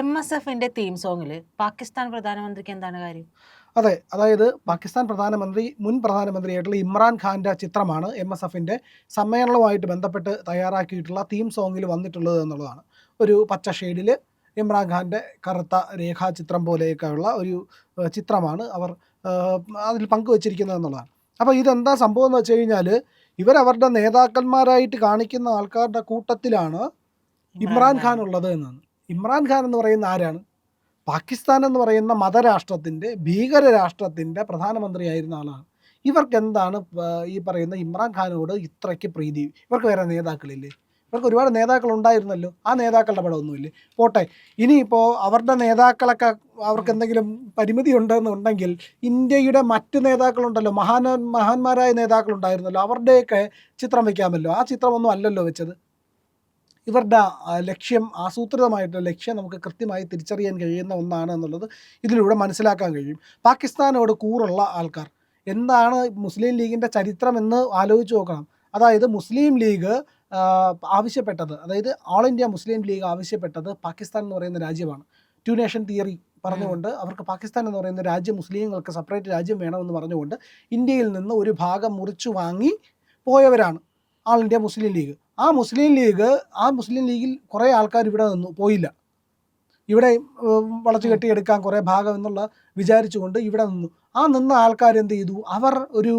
M S എഫിന്റെ theme സോങ്ങിൽ പാകിസ്ഥാൻ പ്രധാനമന്ത്രിക്ക് എന്താണ് കാര്യം? അതെ അതായത് പാകിസ്ഥാൻ പ്രധാനമന്ത്രി മുൻ പ്രധാനമന്ത്രിയായിട്ടുള്ള ഇമ്രാൻ ഖാന്റെ ചിത്രമാണ് എം എസ് എഫിന്റെ സമ്മേളനവുമായിട്ട് ബന്ധപ്പെട്ട് തയ്യാറാക്കിയിട്ടുള്ള തീം സോങ്ങിൽ വന്നിട്ടുള്ളത് എന്നുള്ളതാണ്. ഒരു പച്ച ഷെയ്ഡിൽ ഇമ്രാൻ ഖാന്റെ കറുത്ത രേഖാചിത്രം പോലെയൊക്കെയുള്ള ഒരു ചിത്രമാണ് അവർ അതിൽ പങ്കുവച്ചിരിക്കുന്നത് എന്നുള്ളതാണ്. അപ്പോൾ ഇതെന്താ സംഭവം എന്ന് വെച്ച് കഴിഞ്ഞാൽ ഇവരവരുടെ നേതാക്കന്മാരായിട്ട് കാണിക്കുന്ന ആൾക്കാരുടെ കൂട്ടത്തിലാണ് ഇമ്രാൻ ഖാൻ ഉള്ളത് എന്നാണ്. ഇമ്രാൻ ഖാൻ എന്ന് പറയുന്ന ആരാണ്? പാകിസ്ഥാൻ എന്ന് പറയുന്ന മതരാഷ്ട്രത്തിന്റെ ഭീകര രാഷ്ട്രത്തിന്റെ പ്രധാനമന്ത്രിയായിരുന്ന ആളാണ്. ഇവർക്ക് എന്താണ് ഈ പറയുന്ന ഇമ്രാൻഖാനോട് ഇത്രയ്ക്ക് പ്രീതി? ഇവർക്ക് വേറെ നേതാക്കളില്ലേ? ഇവർക്ക് ഒരുപാട് നേതാക്കൾ ഉണ്ടായിരുന്നല്ലോ ആ നേതാക്കളുടെ പടമൊന്നുമില്ലേ പോട്ടെ ഇനിയിപ്പോൾ അവരുടെ നേതാക്കളൊക്കെ അവർക്ക് എന്തെങ്കിലും പരിമിതി ഉണ്ടെന്നുണ്ടെങ്കിൽ ഇന്ത്യയുടെ മറ്റ് നേതാക്കളുണ്ടല്ലോ മഹാന മഹാന്മാരായ നേതാക്കളുണ്ടായിരുന്നല്ലോ അവരുടെയൊക്കെ ചിത്രം വയ്ക്കാമല്ലോ ആ ചിത്രമൊന്നും അല്ലല്ലോ വെച്ചത്. ഇവരുടെ ലക്ഷ്യം ആസൂത്രിതമായിട്ടുള്ള ലക്ഷ്യം നമുക്ക് കൃത്യമായി തിരിച്ചറിയാൻ കഴിയുന്ന ഒന്നാണ് എന്നുള്ളത് ഇതിലൂടെ മനസ്സിലാക്കാൻ കഴിയും. പാകിസ്ഥാനോട് കൂറുള്ള ആൾക്കാർ എന്താണ് മുസ്ലിം ലീഗിന്റെ ചരിത്രം എന്ന് ആലോചിച്ച് നോക്കണം. അതായത് മുസ്ലിം ലീഗ് ആവശ്യപ്പെട്ടത് അതായത് ഓൾ ഇന്ത്യ മുസ്ലിം ലീഗ് ആവശ്യപ്പെട്ടത് പാകിസ്ഥാൻ എന്ന് പറയുന്ന രാജ്യമാണ്. ടു നേഷൻ തിയറി പറഞ്ഞുകൊണ്ട് അവർക്ക് പാകിസ്ഥാൻ എന്ന് പറയുന്ന രാജ്യം മുസ്ലിങ്ങൾക്ക് സെപ്പറേറ്റ് രാജ്യം വേണമെന്ന് പറഞ്ഞുകൊണ്ട് ഇന്ത്യയിൽ നിന്ന് ഒരു ഭാഗം മുറിച്ചു വാങ്ങി പോയവരാണ് ആൾ ഇന്ത്യ മുസ്ലിം ലീഗ്. ആ മുസ്ലിം ലീഗ് ആ മുസ്ലിം ലീഗിൽ കുറേ ആൾക്കാർ ഇവിടെ നിന്നു പോയില്ല. ഇവിടെ വളച്ചു കെട്ടിയെടുക്കാൻ കുറേ ഭാഗം എന്നുള്ള വിചാരിച്ചുകൊണ്ട് ഇവിടെ നിന്നു. ആ നിന്ന ആൾക്കാർ എന്ത് ചെയ്തു? അവർ ഒരു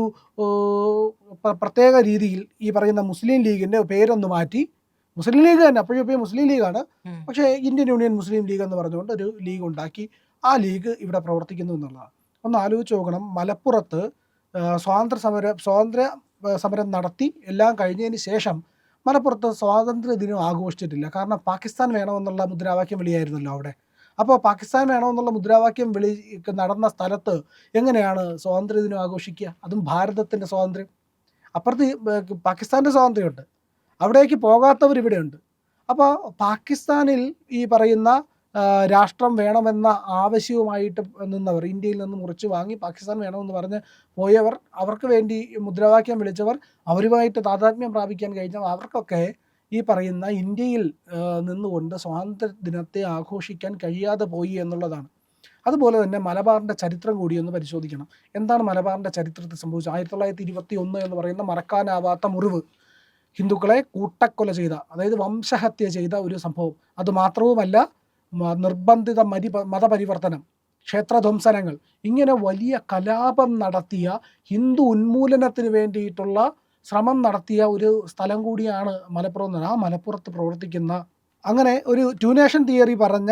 പ്രത്യേക രീതിയിൽ ഈ പറയുന്ന മുസ്ലിം ലീഗിന്റെ പേരൊന്ന് മാറ്റി. മുസ്ലിം ലീഗ് തന്നെ അപ്പോഴും ഇപ്പോൾ മുസ്ലിം ലീഗാണ്. പക്ഷേ ഇന്ത്യൻ യൂണിയൻ മുസ്ലിം ലീഗ് എന്ന് പറഞ്ഞുകൊണ്ട് ഒരു ലീഗ് ഉണ്ടാക്കി. ആ ലീഗ് ഇവിടെ പ്രവർത്തിക്കുന്നു എന്നുള്ളതാണ്. ഒന്ന് ആലോചിച്ച് നോക്കണം. മലപ്പുറത്ത് സ്വാതന്ത്ര്യ സമരം സ്വാതന്ത്ര്യ സമരം നടത്തി എല്ലാം കഴിഞ്ഞതിന് ശേഷം മലപ്പുറത്ത് സ്വാതന്ത്ര്യ ദിനം ആഘോഷിച്ചിട്ടില്ല. കാരണം പാകിസ്ഥാൻ വേണമെന്നുള്ള മുദ്രാവാക്യം വിളിയായിരുന്നല്ലോ അവിടെ. അപ്പോൾ പാകിസ്ഥാൻ വേണമെന്നുള്ള മുദ്രാവാക്യം വിളി നടന്ന സ്ഥലത്ത് എങ്ങനെയാണ് സ്വാതന്ത്ര്യ ദിനം ആഘോഷിക്കുക? അതും ഭാരതത്തിന്റെ സ്വാതന്ത്ര്യം. അപ്പുറത്ത് പാകിസ്ഥാന്റെ സ്വാതന്ത്ര്യമുണ്ട്. അവിടേക്ക് പോകാത്തവർ ഇവിടെയുണ്ട് അപ്പോൾ പാകിസ്ഥാനിൽ ഈ പറയുന്ന രാഷ്ട്രം വേണമെന്ന ആവശ്യവുമായിട്ട് നിന്നവർ ഇന്ത്യയിൽ നിന്ന് മുറിച്ച് വാങ്ങി പാകിസ്ഥാൻ വേണമെന്ന് പറഞ്ഞ് പോയവർ അവർക്ക് വേണ്ടി മുദ്രാവാക്യം വിളിച്ചവർ അവരുമായിട്ട് താതാത്മ്യം പ്രാപിക്കാൻ കഴിഞ്ഞ അവർക്കൊക്കെ ഈ പറയുന്ന ഇന്ത്യയിൽ നിന്നുകൊണ്ട് സ്വാതന്ത്ര്യ ദിനത്തെ ആഘോഷിക്കാൻ കഴിയാതെ പോയി എന്നുള്ളതാണ്. അതുപോലെ തന്നെ മലബാറിന്റെ ചരിത്രം കൂടി ഒന്ന് പരിശോധിക്കണം. എന്താണ് മലബാറിന്റെ ചരിത്രത്തിൽ സംഭവിച്ചത്? ആയിരത്തി തൊള്ളായിരത്തി ഇരുപത്തി ഒന്ന് എന്ന് പറയുന്ന മറക്കാനാവാത്ത മുറിവ് ഹിന്ദുക്കളെ കൂട്ടക്കൊല ചെയ്ത അതായത് വംശഹത്യ ചെയ്ത ഒരു സംഭവം. അത് മാത്രവുമല്ല നിർബന്ധിത മരി മതപരിവർത്തനം ക്ഷേത്രധ്വംസനങ്ങൾ ഇങ്ങനെ വലിയ കലാപം നടത്തിയ ഹിന്ദു ഉന്മൂലനത്തിന് വേണ്ടിയിട്ടുള്ള ശ്രമം നടത്തിയ ഒരു സ്ഥലം കൂടിയാണ് മലപ്പുറം എന്ന്. ആ മലപ്പുറത്ത് പ്രവർത്തിക്കുന്ന അങ്ങനെ ഒരു ട്യൂനേഷൻ തിയറി പറഞ്ഞ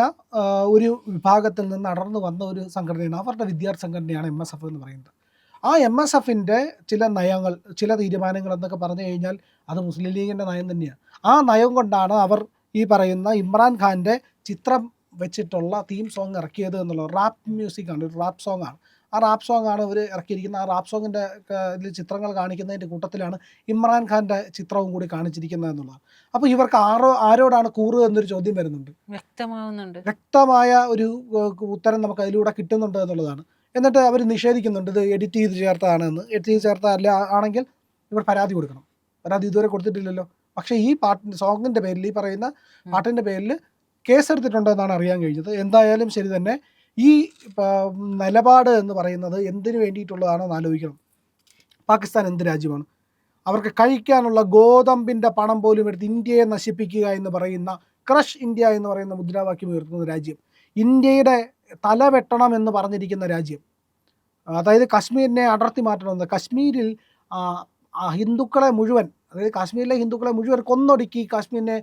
ഒരു വിഭാഗത്തിൽ നിന്ന് അടർന്നു വന്ന ഒരു സംഘടനയാണ് അവരുടെ വിദ്യാർത്ഥി സംഘടനയാണ് എം എസ് എഫ് എന്ന് പറയുന്നത് ആ എം എസ് എഫിന്റെ ചില നയങ്ങൾ ചില തീരുമാനങ്ങൾ എന്നൊക്കെ പറഞ്ഞു കഴിഞ്ഞാൽ അത് മുസ്ലിം ലീഗിന്റെ നയം തന്നെയാണ് ആ നയം കൊണ്ടാണ് അവർ ഈ പറയുന്ന ഇമ്രാൻ ഖാന്റെ ചിത്രം വെച്ചിട്ടുള്ള തീം സോങ് ഇറക്കിയത് എന്നുള്ളത് റാപ്പ് മ്യൂസിക്കാണ് ഒരു റാപ്പ് സോങ് ആണ്. ആ റാപ്പ് സോങ് ആണ് അവർ ഇറക്കിയിരിക്കുന്ന ആ റാപ്പ് സോങ്ങിന്റെ ചിത്രങ്ങൾ കാണിക്കുന്നതിന്റെ കൂട്ടത്തിലാണ് ഇമ്രാൻ ഖാന്റെ ചിത്രവും കൂടി കാണിച്ചിരിക്കുന്നത് എന്നുള്ളത്. അപ്പോൾ ഇവർക്ക് ആരോ ആരോടാണ് കൂറ് എന്നൊരു ചോദ്യം വരുന്നുണ്ട്. വ്യക്തമാവുന്നുണ്ട്. വ്യക്തമായ ഒരു ഉത്തരം നമുക്ക് അതിലൂടെ കിട്ടുന്നുണ്ട് എന്നുള്ളതാണ്. എന്നിട്ട് അവർ നിഷേധിക്കുന്നുണ്ട് ഇത് എഡിറ്റ് ചെയ്ത് ചേർത്തതാണെന്ന് എഡിറ്റ് ചെയ്ത് ചേർത്തല്ല ആണെങ്കിൽ ഇവർ പരാതി കൊടുക്കണം. പരാതി ഇതുവരെ കൊടുത്തിട്ടില്ലല്ലോ. പക്ഷേ ഈ പാട്ടിന്റെ സോങ്ങിന്റെ പേരിൽ ഈ പറയുന്ന പാട്ടിന്റെ പാട്ടിന്റെ പേരിൽ കേസെടുത്തിട്ടുണ്ടോ എന്നാണ് അറിയാൻ കഴിഞ്ഞത്. എന്തായാലും ശരി തന്നെ ഈ നിലപാട് എന്ന് പറയുന്നത് എന്തിനു വേണ്ടിയിട്ടുള്ളതാണെന്ന് ആലോചിക്കണം. പാകിസ്ഥാൻ എന്ത് രാജ്യമാണ്? അവർക്ക് കഴിക്കാനുള്ള ഗോതമ്പിന്റെ പണം പോലും എടുത്ത് ഇന്ത്യയെ നശിപ്പിക്കുക എന്ന് പറയുന്ന ക്രഷ് ഇന്ത്യ എന്ന് പറയുന്ന മുദ്രാവാക്യം ഉയർത്തുന്ന രാജ്യം. ഇന്ത്യയുടെ തല വെട്ടണം എന്ന് പറഞ്ഞിരിക്കുന്ന രാജ്യം. അതായത് കാശ്മീരിനെ അടർത്തി മാറ്റണമെന്ന്. കാശ്മീരിൽ ഹിന്ദുക്കളെ മുഴുവൻ അതായത് കാശ്മീരിലെ ഹിന്ദുക്കളെ മുഴുവൻ കൊന്നൊടുക്കി കാശ്മീരിനെ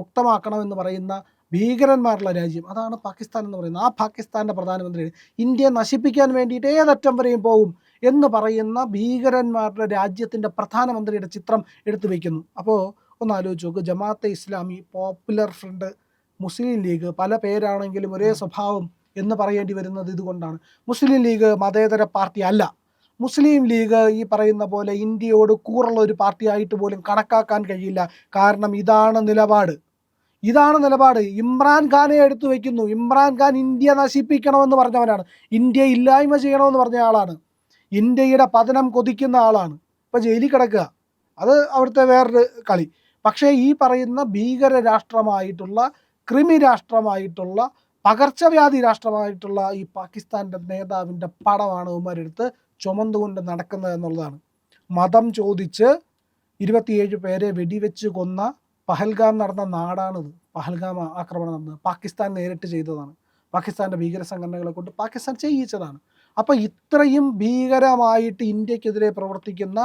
മുക്തമാക്കണമെന്ന് പറയുന്ന ഭീകരന്മാരുള്ള രാജ്യം. അതാണ് പാകിസ്ഥാൻ എന്ന് പറയുന്നത്. ആ പാകിസ്ഥാന്റെ പ്രധാനമന്ത്രി ഇന്ത്യയെ നശിപ്പിക്കാൻ വേണ്ടിയിട്ട് ഏതറ്റം വരെയും പോകും എന്ന് പറയുന്ന ഭീകരന്മാരുടെ രാജ്യത്തിന്റെ പ്രധാനമന്ത്രിയുടെ ചിത്രം എടുത്തു വയ്ക്കുന്നു അപ്പോൾ ഒന്ന് ആലോചിച്ച് നോക്ക്. ജമാഅത്തെ ഇസ്ലാമി പോപ്പുലർ ഫ്രണ്ട് മുസ്ലിം ലീഗ് പല പേരാണെങ്കിലും ഒരേ സ്വഭാവം എന്ന് പറയേണ്ടി വരുന്നത് ഇതുകൊണ്ടാണ്. മുസ്ലിം ലീഗ് മതേതര പാർട്ടി അല്ല. മുസ്ലിം ലീഗ് ഈ പറയുന്ന പോലെ ഇന്ത്യയോട് കൂറുള്ള ഒരു പാർട്ടിയായിട്ട് പോലും കണക്കാക്കാൻ കഴിയില്ല. കാരണം ഇതാണ് നിലപാട്. ഇതാണ് നിലപാട്. ഇമ്രാൻ ഖാനെ എടുത്തു വയ്ക്കുന്നു ഇമ്രാൻ ഖാൻ ഇന്ത്യ നശിപ്പിക്കണമെന്ന് പറഞ്ഞവനാണ്. ഇന്ത്യ ഇല്ലായ്മ ചെയ്യണമെന്ന് പറഞ്ഞ ആളാണ്. ഇന്ത്യയുടെ പതനം കൊതിക്കുന്ന ആളാണ്. ഇപ്പം ജയിലിൽ കിടക്കുക. അത് അവിടുത്തെ വേറൊരു കളി. പക്ഷേ ഈ പറയുന്ന ഭീകര രാഷ്ട്രമായിട്ടുള്ള ക്രിമി രാഷ്ട്രമായിട്ടുള്ള പകർച്ചവ്യാധി രാഷ്ട്രമായിട്ടുള്ള ഈ പാകിസ്ഥാന്റെ നേതാവിന്റെ പടമാണ് ഇവന്മാരെടുത്ത് ചുമന്നുകൊണ്ട് നടക്കുന്നത് എന്നുള്ളതാണ്. മതം ചോദിച്ച് ഇരുപത്തിയേഴ് പേരെ വെടിവെച്ച് കൊന്ന പഹൽഗാം നടന്ന നാടാണിത്. പഹൽഗാം ആക്രമണം നടന്നത്. പാകിസ്ഥാൻ നേരിട്ട് ചെയ്തതാണ്. പാകിസ്ഥാന്റെ ഭീകര സംഘടനകളെ കൊണ്ട് പാകിസ്ഥാൻ ചെയ്യിച്ചതാണ്. അപ്പോൾ ഇത്രയും ഭീകരമായിട്ട് ഇന്ത്യക്കെതിരെ പ്രവർത്തിക്കുന്ന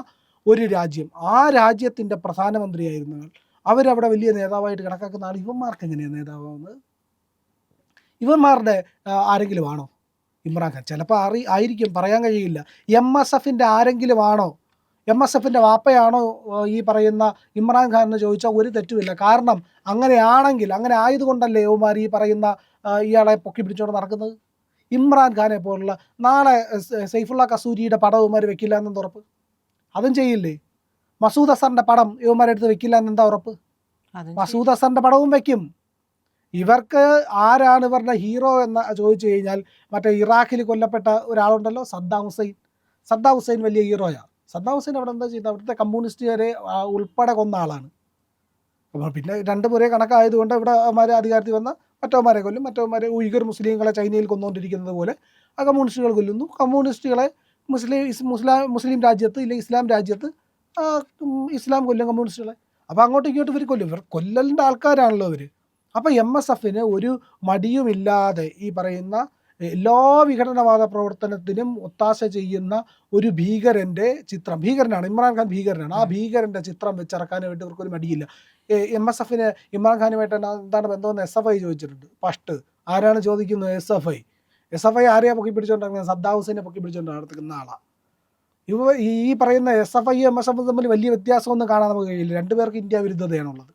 ഒരു രാജ്യം ആ രാജ്യത്തിന്റെ പ്രധാനമന്ത്രിയായിരുന്നവർ അവരവിടെ വലിയ നേതാവായിട്ട് കണക്കാക്കുന്ന ആൾ ഇവന്മാർക്ക് എങ്ങനെയാണ് നേതാവാകുന്നത് ഇവന്മാരുടെ ആരെങ്കിലും ആണോ? ഇമ്രാൻഖാൻ. ചിലപ്പോൾ അറി ആയിരിക്കും പറയാൻ കഴിയില്ല. എം എസ് എഫിന്റെ ആരെങ്കിലും ആണോ എം എസ് എഫിന്റെ വാപ്പയാണോ ഈ പറയുന്ന ഇമ്രാൻഖാൻ എന്ന് ചോദിച്ചാൽ ഒരു തെറ്റുമില്ല. കാരണം അങ്ങനെയാണെങ്കിൽ അങ്ങനെ ആയതുകൊണ്ടല്ലേ യുവമാർ ഈ പറയുന്ന ഇയാളെ പൊക്കി പിടിച്ചോണ്ട് നടക്കുന്നത്? ഇമ്രാൻഖാനെ പോലുള്ള നാളെ സൈഫുള്ള കസൂരിയുടെ പടം ഇവന്മാർ വെക്കില്ല എന്നെന്താ ഉറപ്പ്? അതും ചെയ്യില്ലേ? മസൂദ് അസറിന്റെ പടം ഇവന്മാരെടുത്ത് വെക്കില്ല എന്നെന്താ ഉറപ്പ്? മസൂദ് അസറിന്റെ പടവും വെക്കും. ഇവർക്ക് ആരാണ് ഇവരുടെ ഹീറോ എന്ന് ചോദിച്ചു കഴിഞ്ഞാൽ മറ്റേ ഇറാഖിൽ കൊല്ലപ്പെട്ട ഒരാളുണ്ടല്ലോ സദ്ദാം ഹുസൈൻ. സദ്ദാം ഹുസൈൻ വലിയ ഹീറോയാണ് സദ്ദാം ഹുസൈൻ അവിടെ എന്താ ചെയ്യുന്നത്? അവിടുത്തെ കമ്മ്യൂണിസ്റ്റുകാരെ ഉൾപ്പെടെ കൊന്ന ആളാണ്. അപ്പോൾ പിന്നെ രണ്ട് മുறை കണക്കായതുകൊണ്ട് ഇവിടെ അവന്മാരെ അധികാരത്തിൽ വന്ന മറ്റവന്മാരെ കൊല്ലും. മറ്റവന്മാരെ ഉയ്ഗർ മുസ്ലിങ്ങളെ ചൈനയിൽ കൊന്നുകൊണ്ടിരിക്കുന്നത് പോലെ ആ കമ്മ്യൂണിസ്റ്റുകൾ കൊല്ലുന്നു. കമ്മ്യൂണിസ്റ്റുകളെ മുസ്ലിം മുസ്ലാം മുസ്ലിം രാജ്യത്ത് ഇല്ലെങ്കിൽ ഇസ്ലാം രാജ്യത്ത് ഇസ്ലാം കൊല്ലും കമ്മ്യൂണിസ്റ്റുകളെ അപ്പോൾ അങ്ങോട്ടും ഇങ്ങോട്ടും ഇവർ കൊല്ലും. ഇവർ കൊല്ലലിന്റെ ആൾക്കാരാണല്ലോ ഇവർ അപ്പോൾ എം എസ് എഫിന് ഒരു മടിയുമില്ലാതെ ഈ പറയുന്ന എല്ലാ വിഘടനവാദ പ്രവർത്തനത്തിനും ഒത്താശ ചെയ്യുന്ന ഒരു ഭീകരന്റെ ചിത്രം ഭീകരനാണ് ഇമ്രാൻഖാൻ ഭീകരനാണ്. ആ ഭീകരന്റെ ചിത്രം വെച്ചിറക്കാനായിട്ട് ഇവർക്കൊരു മടിയില്ല. എം എസ് എഫിന് ഇമ്രാൻഖാനുമായിട്ട് എന്താണ് ബന്ധമെന്ന് എസ് എഫ് ഐ ചോദിച്ചിട്ടുണ്ട്. ഫസ്റ്റ് ആരാണ് ചോദിക്കുന്നത് S F I S F I ആരെയാ പൊക്കി പിടിച്ചോണ്ടിരിക്കുന്നത് സദ്ദാം ഹുസൈനെ പൊക്കി പിടിച്ചോണ്ടിരിക്കുന്ന ആളാണ് ഇവ ഈ പറയുന്ന S F I M S F തമ്മിൽ വലിയ വ്യത്യാസമൊന്നും കാണാൻ നമുക്ക് കഴിയില്ല. രണ്ടുപേർക്ക് ഇന്ത്യ വിരുദ്ധതയാണുള്ളത്.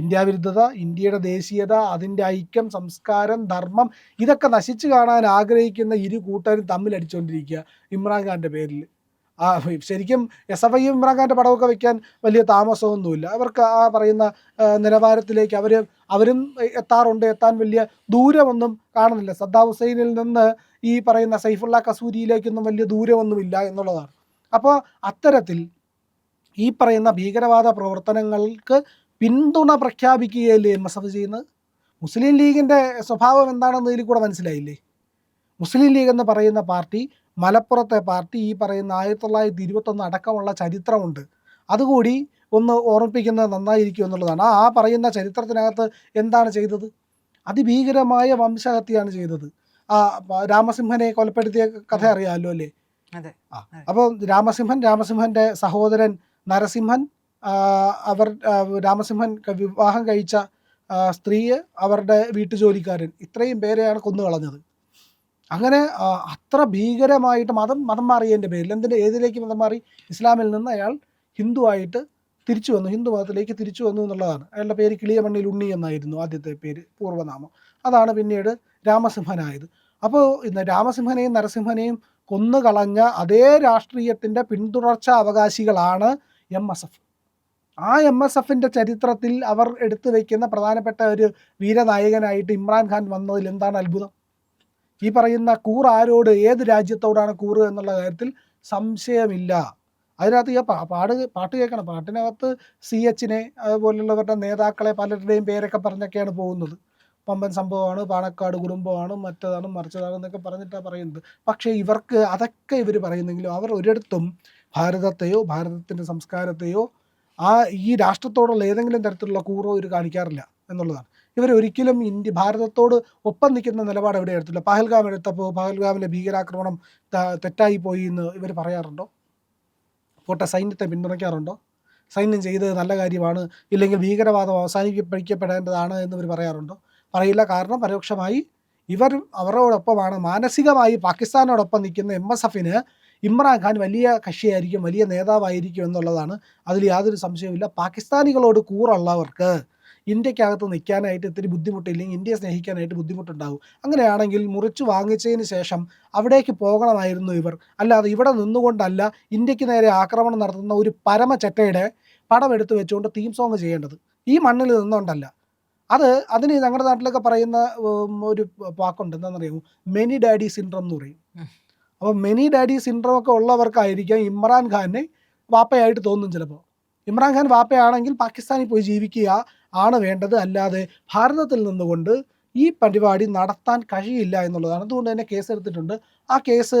ഇന്ത്യ വിരുദ്ധത ഇന്ത്യയുടെ ദേശീയത അതിന്റെ ഐക്യം സംസ്കാരം ധർമ്മം ഇതൊക്കെ നശിച്ചു കാണാൻ ആഗ്രഹിക്കുന്ന ഇരു കൂട്ടരും തമ്മിൽ അടിച്ചുകൊണ്ടിരിക്കുക ഇമ്രാൻഖാന്റെ പേരിൽ. ആ ശരിക്കും എസ് എഫ് ഐയും ഇമ്രാൻഖാന്റെ പടമൊക്കെ വെക്കാൻ വലിയ താമസമൊന്നുമില്ല. അവർക്ക് ആ പറയുന്ന നിലവാരത്തിലേക്ക് അവർ അവരും എത്താറുണ്ട്. എത്താൻ വലിയ ദൂരമൊന്നും കാണുന്നില്ല. സദ്ദാ ഹുസൈനിൽ നിന്ന് ഈ പറയുന്ന സൈഫുള്ള കസൂരിയിലേക്കൊന്നും വലിയ ദൂരമൊന്നുമില്ല എന്നുള്ളതാണ്. അപ്പോൾ അത്തരത്തിൽ ഈ പറയുന്ന ഭീകരവാദ പ്രവർത്തനങ്ങൾക്ക് പിന്തുണ പ്രഖ്യാപിക്കുകയല്ലേ എം എസ് എഫ് ചെയ്യുന്നത്? മുസ്ലിം ലീഗിന്റെ സ്വഭാവം എന്താണെന്ന് ഇതിൽ കൂടെ മനസ്സിലായില്ലേ? മുസ്ലിം ലീഗ് എന്ന് പറയുന്ന പാർട്ടി മലപ്പുറത്തെ പാർട്ടി ഈ പറയുന്ന ആയിരത്തി തൊള്ളായിരത്തി ഇരുപത്തൊന്ന് അടക്കമുള്ള ചരിത്രമുണ്ട്. അതുകൂടി ഒന്ന് ഓർമ്മിപ്പിക്കുന്നത് നന്നായിരിക്കും എന്നുള്ളതാണ്. ആ പറയുന്ന ചരിത്രത്തിനകത്ത് എന്താണ് ചെയ്തത്? അതിഭീകരമായ വംശഹത്യയാണ് ചെയ്തത്. ആ രാമസിംഹനെ കൊലപ്പെടുത്തിയ കഥ അറിയാമല്ലോ അല്ലേ? അപ്പോൾ രാമസിംഹൻ രാമസിംഹന്റെ സഹോദരൻ നരസിംഹൻ അവർ രാമസിംഹൻ വിവാഹം കഴിച്ച സ്ത്രീയെ സ്ത്രീ അവരുടെ വീട്ടുജോലിക്കാരൻ. ഇത്രയും പേരെയാണ് കൊന്നു കളഞ്ഞത്. അങ്ങനെ അത്ര ഭീകരമായിട്ട് മതം മതം മാറിയതിന്റെ പേരിൽ എന്തിന്റെ ഏതിലേക്ക് മതം മാറി? ഇസ്ലാമിൽ നിന്ന് അയാൾ ഹിന്ദു ആയിട്ട് തിരിച്ചു വന്നു. ഹിന്ദു മതത്തിലേക്ക് തിരിച്ചു വന്നു എന്നുള്ളതാണ്. അയാളുടെ പേര് കിളിയമണ്ണിൽ ഉണ്ണി എന്നായിരുന്നു ആദ്യത്തെ പേര് പൂർവനാമം അതാണ് പിന്നീട് രാമസിംഹനായത്. അപ്പോൾ ഇന്ന് രാമസിംഹനെയും നരസിംഹനെയും കൊന്നുകളഞ്ഞ അതേ രാഷ്ട്രീയത്തിന്റെ പിന്തുടർച്ച അവകാശികളാണ് എം എസ് എഫ്. ആ എം എസ് എഫിന്റെ ചരിത്രത്തിൽ അവർ എടുത്തു വയ്ക്കുന്ന പ്രധാനപ്പെട്ട ഒരു വീരനായകനായിട്ട് ഇമ്രാൻഖാൻ വന്നതിൽ എന്താണ് അത്ഭുതം? ഈ പറയുന്ന കൂർ ആരോട് ഏത് രാജ്യത്തോടാണ് കൂറ് എന്നുള്ള കാര്യത്തിൽ സംശയമില്ല. അതിനകത്ത് ഈ പാട് പാട്ട് കേൾക്കണം. പാട്ടിനകത്ത് സി എച്ചിനെ അതുപോലുള്ളവരുടെ നേതാക്കളെ പലരുടെയും പേരൊക്കെ പറഞ്ഞൊക്കെയാണ് പോകുന്നത്. പമ്പൻ സംഭവമാണ് പാണക്കാട് കുടുംബമാണ് മറ്റതാണ് മറിച്ചതാണ് എന്നൊക്കെ പറഞ്ഞിട്ടാണ് പറയുന്നത്. പക്ഷേ ഇവർക്ക് അതൊക്കെ ഇവർ പറയുന്നെങ്കിലും അവർ ഒരിടത്തും ഭാരതത്തെയോ ഭാരതത്തിന്റെ സംസ്കാരത്തെയോ ആ ഈ രാഷ്ട്രത്തോടുള്ള ഏതെങ്കിലും തരത്തിലുള്ള കൂറോ ഇവർ കാണിക്കാറില്ല എന്നുള്ളതാണ്. ഇവർ ഒരിക്കലും ഇന്ത്യ ഭാരതത്തോട് ഒപ്പം നിൽക്കുന്ന നിലപാട് എവിടെ എടുത്തില്ല പഹൽഗാം എടുത്തപ്പോൾ പഹൽഗാമിലെ ഭീകരാക്രമണം തെറ്റായി പോയി എന്ന് ഇവർ പറയാറുണ്ടോ? പോട്ടെ സൈന്യത്തെ പിന്തുണയ്ക്കാറുണ്ടോ? സൈന്യം ചെയ്തത് നല്ല കാര്യമാണ് ഇല്ലെങ്കിൽ ഭീകരവാദം അവസാനിപ്പിക്കപ്പെടേണ്ടതാണ് എന്ന് ഇവർ പറയാറുണ്ടോ? പറയില്ല. കാരണം പരോക്ഷമായി ഇവർ അവരോടൊപ്പമാണ്. മാനസികമായി പാകിസ്ഥാനോടൊപ്പം നിൽക്കുന്ന എം എസ് എഫിന് ഇമ്രാൻഖാൻ വലിയ കക്ഷിയായിരിക്കും വലിയ നേതാവായിരിക്കും എന്നുള്ളതാണ്. അതിൽ യാതൊരു സംശയവുമില്ല. പാകിസ്ഥാനികളോട് കൂറുള്ളവർക്ക് ഇന്ത്യക്കകത്ത് നിൽക്കാനായിട്ട് ഇത്തിരി ബുദ്ധിമുട്ടില്ലെങ്കിൽ ഇന്ത്യയെ സ്നേഹിക്കാനായിട്ട് ബുദ്ധിമുട്ടുണ്ടാകും അങ്ങനെയാണെങ്കിൽ മുറിച്ച് വാങ്ങിച്ചതിന് ശേഷം അവിടേക്ക് പോകണമായിരുന്നു ഇവർ. അല്ലാതെ ഇവിടെ നിന്നുകൊണ്ടല്ല ഇന്ത്യയ്ക്ക് നേരെ ആക്രമണം നടത്തുന്ന ഒരു പരമചറ്റയുടെ പടം എടുത്തു വെച്ചുകൊണ്ട് തീം സോങ് ചെയ്യേണ്ടത്. ഈ മണ്ണിൽ നിന്നുകൊണ്ടല്ല. അത് അതിന് ഞങ്ങളുടെ നാട്ടിലൊക്കെ പറയുന്ന ഒരു വാക്കുണ്ട്. എന്താണെന്നറിയാമോ? മെനി ഡാഡി സിൻഡ്രം എന്ന് പറയും. അപ്പോൾ മെനി ഡാഡി സിൻഡ്രോം ഒക്കെ ഉള്ളവർക്കായിരിക്കാം ഇമ്രാൻഖാനെ വാപ്പയായിട്ട് തോന്നും ചിലപ്പോൾ ഇമ്രാൻഖാൻ വാപ്പയാണെങ്കിൽ പാകിസ്ഥാനിൽ പോയി ജീവിക്കുക ആണ് വേണ്ടത്. അല്ലാതെ ഭാരതത്തിൽ നിന്നുകൊണ്ട് ഈ പരിപാടി നടത്താൻ കഴിയില്ല എന്നുള്ളതാണ്. അതുകൊണ്ട് തന്നെ കേസ് എടുത്തിട്ടുണ്ട്. ആ കേസ്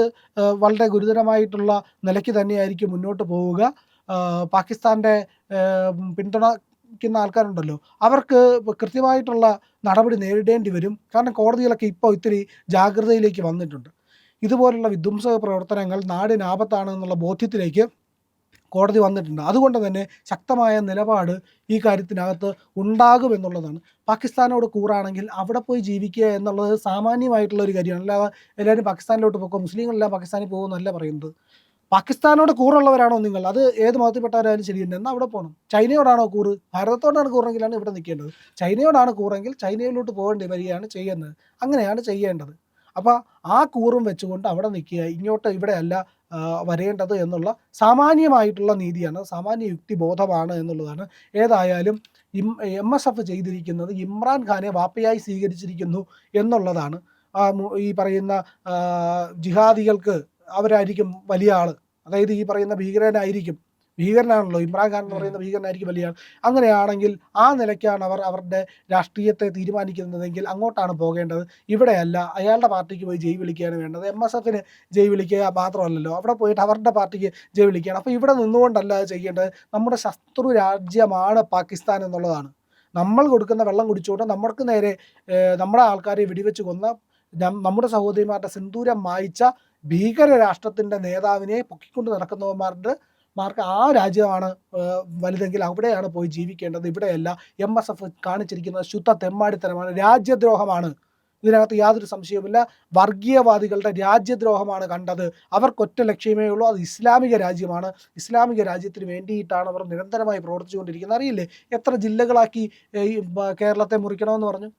വളരെ ഗുരുതരമായിട്ടുള്ള നിലയ്ക്ക് തന്നെയായിരിക്കും മുന്നോട്ട് പോവുക. പാകിസ്ഥാന്റെ പിന്തുണയ്ക്കുന്ന ആൾക്കാരുണ്ടല്ലോ. അവർക്ക് കൃത്യമായിട്ടുള്ള നടപടി നേരിടേണ്ടി വരും. കാരണം കോടതികളൊക്കെ ഇപ്പോൾ ഇത്തിരി ജാഗ്രതയിലേക്ക് വന്നിട്ടുണ്ട്. ഇതുപോലുള്ള വിധ്വംസക പ്രവർത്തനങ്ങൾ നാടിന് ആപത്താണ് എന്നുള്ള ബോധ്യത്തിലേക്ക് കോടതി വന്നിട്ടുണ്ട്. അതുകൊണ്ട് തന്നെ ശക്തമായ നിലപാട് ഈ കാര്യത്തിനകത്ത് ഉണ്ടാകുമെന്നുള്ളതാണ് പാകിസ്ഥാനോട് കൂറാണെങ്കിൽ അവിടെ പോയി ജീവിക്കുക എന്നുള്ളത് സാമാന്യമായിട്ടുള്ള ഒരു കാര്യമാണ്. അല്ലാതെ എല്ലാവരും പാകിസ്ഥാനിലോട്ട് പോകുക? മുസ്ലിങ്ങളെല്ലാം പാകിസ്ഥാനിൽ പോകുമെന്നല്ല പറയുന്നത്. പാകിസ്ഥാനോട് കൂറുള്ളവരാണോ നിങ്ങൾ? അത് ഏത് മതത്തിൽപ്പെട്ടവരായാലും ശരി തന്നെ എന്നാൽ അവിടെ പോകണം ചൈനയോടാണോ കൂറ്? ഭാരതത്തോടാണ് കൂറെങ്കിലാണ് ഇവിടെ നിൽക്കേണ്ടത്. ചൈനയോടാണ് കൂറെങ്കിൽ ചൈനയിലോട്ട് പോകേണ്ടി വരികയാണ് ചെയ്യുന്നത്. അങ്ങനെയാണ് ചെയ്യേണ്ടത്. അപ്പോൾ ആ കൂറും വെച്ചുകൊണ്ട് അവിടെ നിൽക്കുക ഇങ്ങോട്ട് ഇവിടെയല്ല വരേണ്ടത് എന്നുള്ള സാമാന്യമായിട്ടുള്ള നീതിയാണ് സാമാന്യ യുക്തിബോധമാണ് എന്നുള്ളതാണ്. ഏതായാലും ഇം എം എസ് എഫ് ചെയ്തിരിക്കുന്നത് ഇമ്രാൻ ഖാനെ വാപ്പയായി സ്വീകരിച്ചിരിക്കുന്നു എന്നുള്ളതാണ്. ഈ പറയുന്ന ജിഹാദികൾക്ക് അവരായിരിക്കും വലിയ ആൾ അതായത് ഈ പറയുന്ന ഭീകരനായിരിക്കും. ഭീകരനാണല്ലോ. ഇമ്രാൻഖാൻ എന്ന് പറയുന്ന ഭീകരനായിരിക്കും വലിയ അങ്ങനെയാണെങ്കിൽ ആ നിലയ്ക്കാണ് അവർ അവരുടെ രാഷ്ട്രീയത്തെ തീരുമാനിക്കുന്നതെങ്കിൽ അങ്ങോട്ടാണ് പോകേണ്ടത്. ഇവിടെയല്ല അയാളുടെ പാർട്ടിക്ക് പോയി ജയ് വിളിക്കുകയാണ് വേണ്ടത്. എം എസ് എഫിന് ജയ് വിളിക്കുക മാത്രമല്ലല്ലോ. അവിടെ പോയിട്ട് അവരുടെ പാർട്ടിക്ക് ജയ് വിളിക്കുകയാണ്. അപ്പോൾ ഇവിടെ നിന്നുകൊണ്ടല്ല അത് ചെയ്യേണ്ടത്. നമ്മുടെ ശത്രു രാജ്യമാണ് പാകിസ്ഥാൻ എന്നുള്ളതാണ്. നമ്മൾ കൊടുക്കുന്ന വെള്ളം കുടിച്ചുകൊണ്ട് നമ്മൾക്ക് നേരെ നമ്മുടെ ആൾക്കാരെ വെടിവെച്ച് കൊന്ന നമ്മുടെ സഹോദരിമാരുടെ സിന്ദൂരം മായിച്ച ഭീകര രാഷ്ട്രത്തിന്റെ നേതാവിനെ പൊക്കിക്കൊണ്ട് നടക്കുന്നവന്മാരുടെ മാർക്ക് ആ രാജ്യമാണ് വലുതെങ്കിൽ അവിടെയാണ് പോയി ജീവിക്കേണ്ടത്. ഇവിടെയല്ല എം എസ് എഫ് കാണിച്ചിരിക്കുന്നത്. ശുദ്ധ തെമ്മാടിത്തരമാണ്. രാജ്യദ്രോഹമാണ്. ഇതിനകത്ത് യാതൊരു സംശയവുമില്ല. വർഗീയവാദികളുടെ രാജ്യദ്രോഹമാണ് കണ്ടത്. അവർക്കൊറ്റ ലക്ഷ്യമേ ഉള്ളൂ. അത് ഇസ്ലാമിക രാജ്യമാണ്. ഇസ്ലാമിക രാജ്യത്തിന് വേണ്ടിയിട്ടാണ് അവർ നിരന്തരമായി പ്രവർത്തിച്ചുകൊണ്ടിരിക്കുന്നത്. അറിയില്ലേ? എത്ര ജില്ലകളാക്കി കേരളത്തെ മുറിക്കണമെന്ന് പറഞ്ഞു?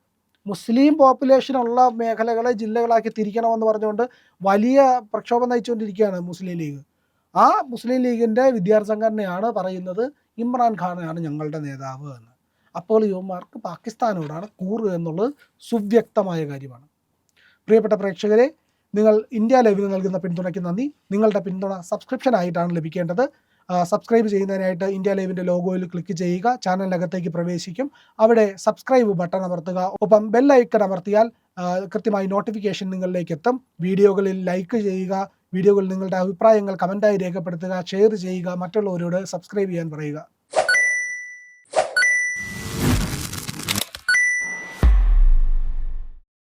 മുസ്ലിം പോപ്പുലേഷൻ ഉള്ള മേഖലകളെ ജില്ലകളാക്കി തിരിക്കണമെന്ന് പറഞ്ഞുകൊണ്ട് വലിയ പ്രക്ഷോഭം നയിച്ചുകൊണ്ടിരിക്കുകയാണ് മുസ്ലിം ലീഗ്. ആ മുസ്ലിം ലീഗിന്റെ വിദ്യാർത്ഥി സംഘടനയാണ് പറയുന്നത് ഇമ്രാൻ ഖാനാണ് ഞങ്ങളുടെ നേതാവ് എന്ന്. അപ്പോൾ യുവമാർക്ക് പാകിസ്ഥാനോടാണ് കൂറ് എന്നുള്ളത് സുവ്യക്തമായ കാര്യമാണ്. പ്രിയപ്പെട്ട പ്രേക്ഷകരെ നിങ്ങൾ ഇന്ത്യ ലൈവിന് നൽകുന്ന പിന്തുണയ്ക്ക് നന്ദി. നിങ്ങളുടെ പിന്തുണ സബ്സ്ക്രിപ്ഷൻ ആയിട്ടാണ് ലഭിക്കേണ്ടത്. സബ്സ്ക്രൈബ് ചെയ്യുന്നതിനായിട്ട് ഇന്ത്യ ലൈവിന്റെ ലോഗോയിൽ ക്ലിക്ക് ചെയ്യുക. ചാനലിനകത്തേക്ക് പ്രവേശിക്കും. അവിടെ സബ്സ്ക്രൈബ് ബട്ടൺ അമർത്തുക. ഒപ്പം ബെൽ അമർത്തിയാൽ കൃത്യമായി നോട്ടിഫിക്കേഷൻ നിങ്ങളിലേക്ക് എത്തും. വീഡിയോകളിൽ ലൈക്ക് ചെയ്യുക. വീഡിയോകളിൽ നിങ്ങളുടെ അഭിപ്രായങ്ങൾ കമന്റായി രേഖപ്പെടുത്തുക ഷെയർ ചെയ്യുക മറ്റുള്ളവരോട് സബ്സ്ക്രൈബ് ചെയ്യാൻ പറയുക.